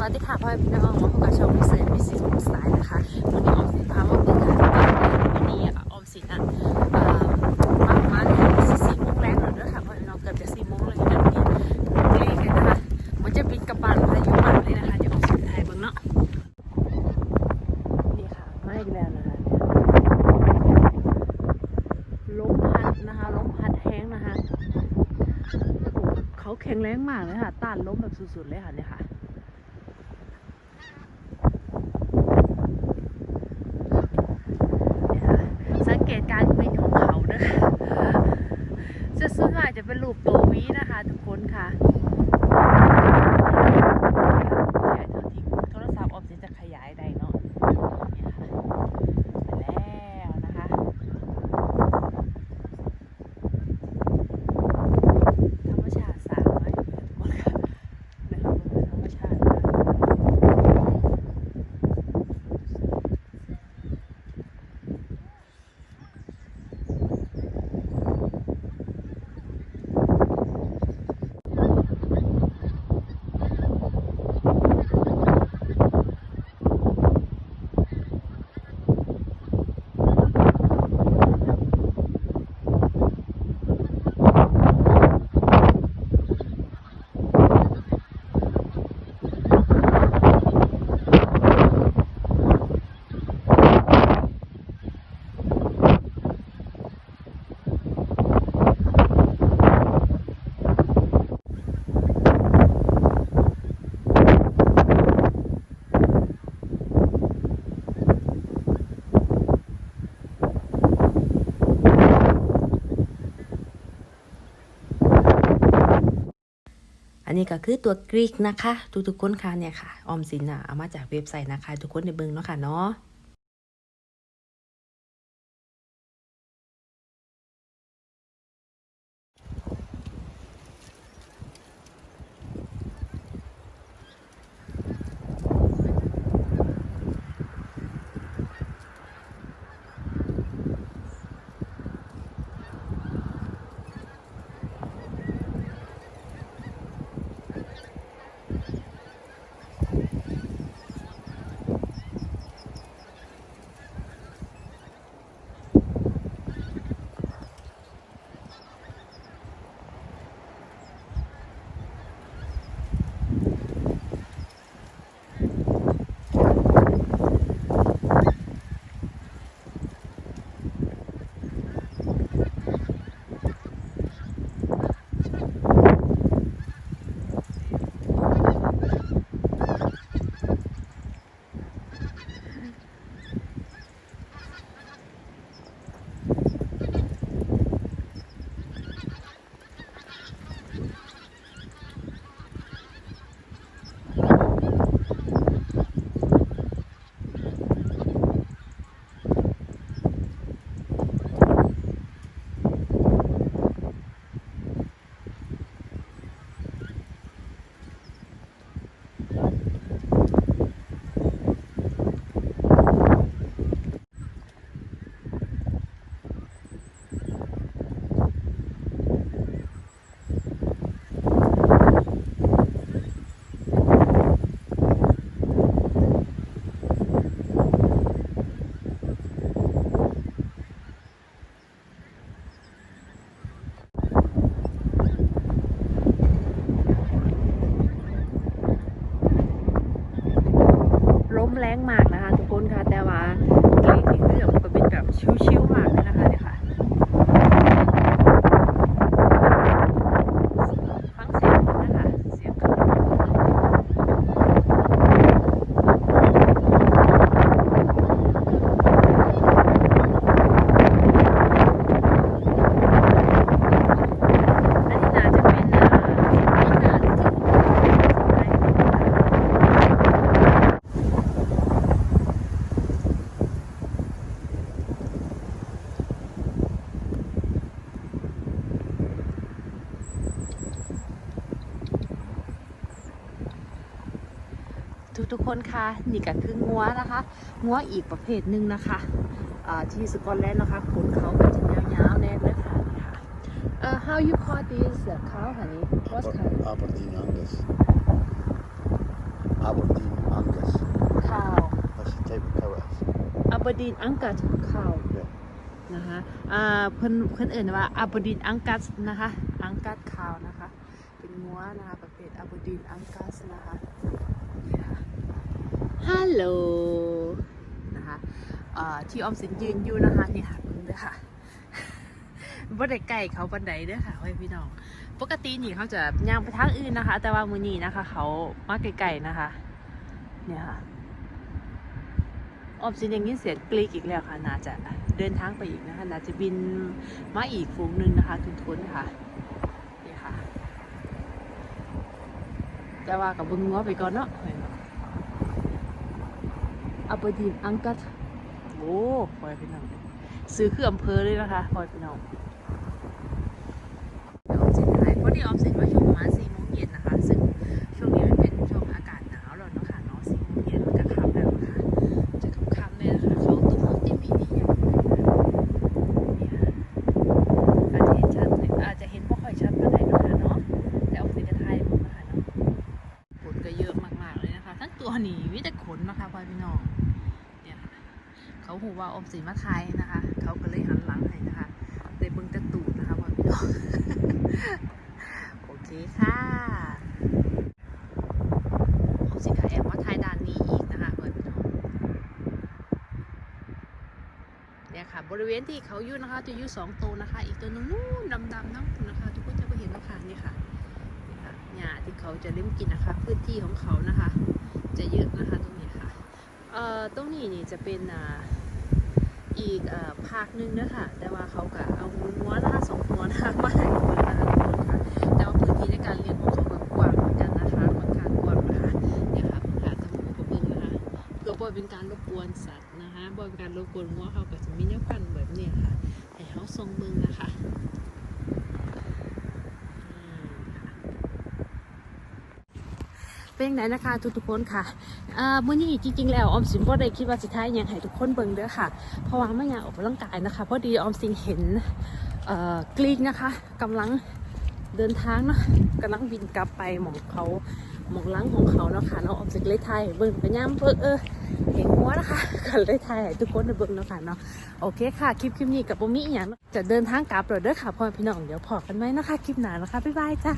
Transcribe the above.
วัสดีค่ะพ่อแม่พี่น้องมาพบกับช่องมิสเซอร์มิสซิสสไตล์นะคะวันนี้ออมสินพามาเปิดร้านวันนี้ออมสินอะมาประมาณสี่โมงแรงหน่อยด้วยค่ะพ่อแม่พี่น้องเกือบจะสี่โมงเลยนะวันนี้เลขกันนะคะมันจะปิดกระบานพายุมาเลยนะคะเดี๋ยวออมสินถ่ายเบิ่งเนาะนี่ค่ะมาอีกแล้วนะคะลมพัดนะคะลมพัดแห้งนะคะเขาแข็งแรงมากเลยค่ะต้านลมแบบสุดๆเลยค่ะเนี่ยค่ะ สังเกตการบินของเขานะคะจะส่วนมากจะ เป็นรูปตัววีนะคะ ทุกคนค่ะแต่เท่าที่โทรศัพท์ออมสินจะขยายได้เนาะเนี่ยค่ะไปแล้วนะคะ ธรรมชาติสร้างไว้ทุกคนค่ะนะคะมันเป็นธรรมชาตินะ อันนี้ก็คือตัวกรีกนะคะ ทุกๆคนค่ะเนี่ยค่ะ ออมสินอะเอามาจากเว็บไซต์นะคะ ทุกคนในเบิงเนาะค่ะเนาะ ทุกทุกๆคนคะนี่ก็คืองัวนะคะงัวอีกประเภทหนึ่งนะคะอ่าที่สกอตแลนด์นะคะขนเขาก็จะยาวๆแน่เลยค่ะนี่ค่ะเอ่อ how you call this uh, cow honey what kind Aberdeen Angus. Aberdeen Angus. ข้าว That's the type of cow it is. อับดีนอังกัสข้าว Yeah. นะคะอ่าเพิ่นเพิ่นเอ่นว่าอับดินอังกัสนะคะ อังกัสขาวนะคะ เป็นงัวนะคะประเภทอับดินอังกัสนะคะ ฮัลโหลนะคะที่ออมสินยืนอยู่นะคะนี่ค่ะเพิ่งเด้อค่ะบ่ได้ใกล้เขาบันไดเด้อค่ะไว้พี่น้อง ปกตินี่เขาจะย่างไปทางอื่นนะคะ แต่ว่ามือนี้นะคะ เขามาไกลๆนะคะ เนี่ยค่ะออมสินยังยินเสียงกรีกอีกแล้วค่ะน่าจะเดินทางไปอีกนะคะน่าจะบินมาอีกฝูงหนึ่งนะคะทุนทุนๆค่ะนี่ค่ะ แต่ว่ากับบึงง้อไปก่อนเนาะ อัปดีนอังกัดโอ้ปล่อยพี่น้องซื้อคืออำเภอเลยนะคะปล่อยพี่น้องเดี๋ยวออมสินหายเพราะนี่ออมสินว่าช่วงประมาณสี่โมงเย็นนะคะ ซึ่งช่วงนี้ แต่ขนนะคะพ่อพี่น้องเนี่ยค่ะเขาหูว่าอมสินมาไทยนะคะ เขาก็เลยหันหลังให้นะคะแต่เบิ่งต่ตูดนะคะพ่อพี่น้องโอเคค่ะอมสินกับแอบว่าไทยด้านนี้อีกนะคะพ่อพี่น้องเนี่ยค่ะ บริเวณที่เขาอยู่นะคะจะอยู่สองตัวนะคะ อีกตัวนึงนู่นดำๆนั่งนะคะทุกคนจะไปเห็นแล้วค่ะนี่ค่ะนี่ค่ะหญ้าที่เขาจะเลี้ยงกินนะคะ พื้นที่ของเขานะคะ จะเยอะนะคะ เอ่อตรงนี้นี่จะเป็นอ่าอีกเอ่อภาคหนึ่งนะคะแต่ว่าเขาก็เอางัวนะคะสองตัวนะคะมาให้คนนะคะทุกคนค่ะแต่ว่าพื้นที่ในการเลี้ยงของเขาก็กว้างเหมือนกันนะคะค่อนข้างกว้างนะคะเนี่ยค่ะเพิ่งหาตะมูกระเบื้องนะคะเพื่อบ่เป็นการรบกวนสัตว์นะคะบ่เป็นการรบกวนงัวเขาก็จะมีแนวกันแบบนี้ค่ะให้เขาทรงมึงนะคะอืมค่ะ เป็นไงนะคะทุกทุกๆคนค่ะอ่ามื้อนี้จริงๆแล้วออมสินบ่ได้คิดว่าสิท้ายยังให้ทุกคนเบิ่งเด้อค่ะ เพราะว่าไม่อยากออกกำลังกายนะคะพอดีออมสินเห็นเอ่อกรีกนะคะกำลังเดินทางเนาะกำลังบินกลับไปหมองเขาหมองหลังของเขาเนาะค่ะเนาะออมสินเลยไทยเบิ่งไปย่ำเพิ่เออเห็นหัวนะคะกันเลยไทยทุกคนได้เบิ่งเนาะค่ะเนาะโอเคค่ะคลิปคลิปนี้กับโบมี่อหย่างเนาะจะเดินทางกลับแล้วเด้อค่ะพ่อพี่น้องเดี๋ยวพอกันไหมนะคะคลิปหน้านะคะบ๊ายบายจ้า